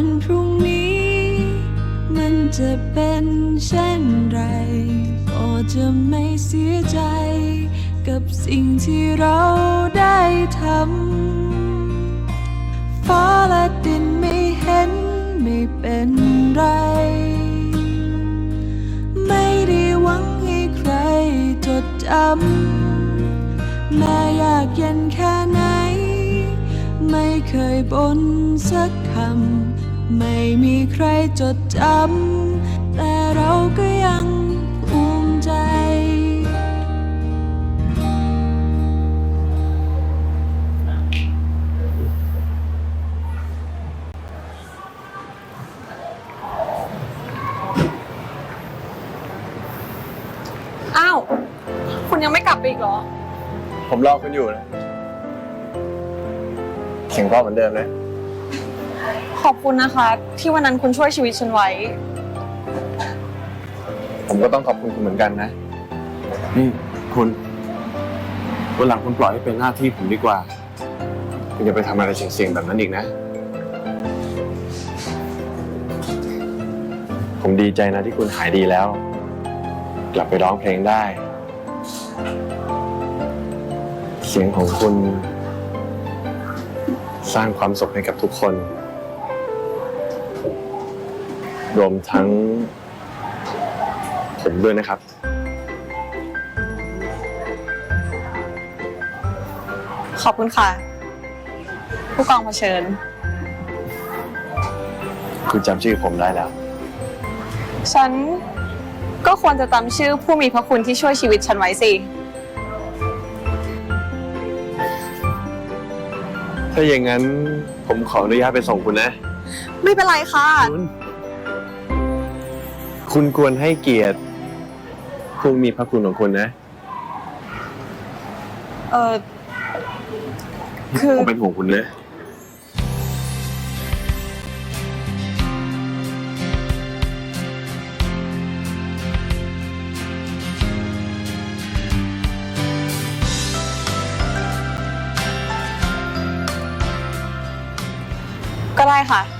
วันพรุ่งนี้ มันจะเป็นเช่นไร ก็จะไม่เสียใจ กับสิ่งที่เราได้ทำฟ้าและดินไม่เห็นไม่เป็นไร ไม่ได้หวังให้ใครจดจำแม้ยากเย็นแค่ไหนไม่เคยบนสักคำ ไม่มีใครจดจำ แต่เราก็ยังภูมิใจ อ้าว คุณยังไม่กลับไปอีกเหรอ ผมรอคุณอยู่นะเสียงเพ่อเหมือนเดิมเลย ขอบคุณนะคะ ที่วันนั้นคุณช่วยชีวิตฉันไว้ ผมก็ต้องขอบคุณคุณเหมือนกันนะ นี่คุณวันหลังคุณปล่อยให้เป็นหน้าที่ผมดีกว่า คุณอย่าไปทำอะไรเสี่ยงๆแบบนั้นอีกนะ ผมดีใจนะที่คุณหายดีแล้ว กลับไปร้องเพลงได้ เสียงของคุณ สร้างความสุขให้กับทุกคน รวมทั้งผมด้วยนะครับ ขอบคุณค่ะ ผู้กองเผชิญ คุณจำชื่อผมได้แล้ว ฉันก็ควรจะจำชื่อผู้มีพระคุณที่ช่วยชีวิตฉันไว้สิ ถ้าอย่างนั้นผมขออนุญาตไปส่งคุณนะ ไม่เป็นไรค่ะ คุณ คุณควรให้เกียรติผู้มีพระคุณของคุณนะ เออคือ ผมเป็นห่วงคุณนะ ก็ได้ค่ะ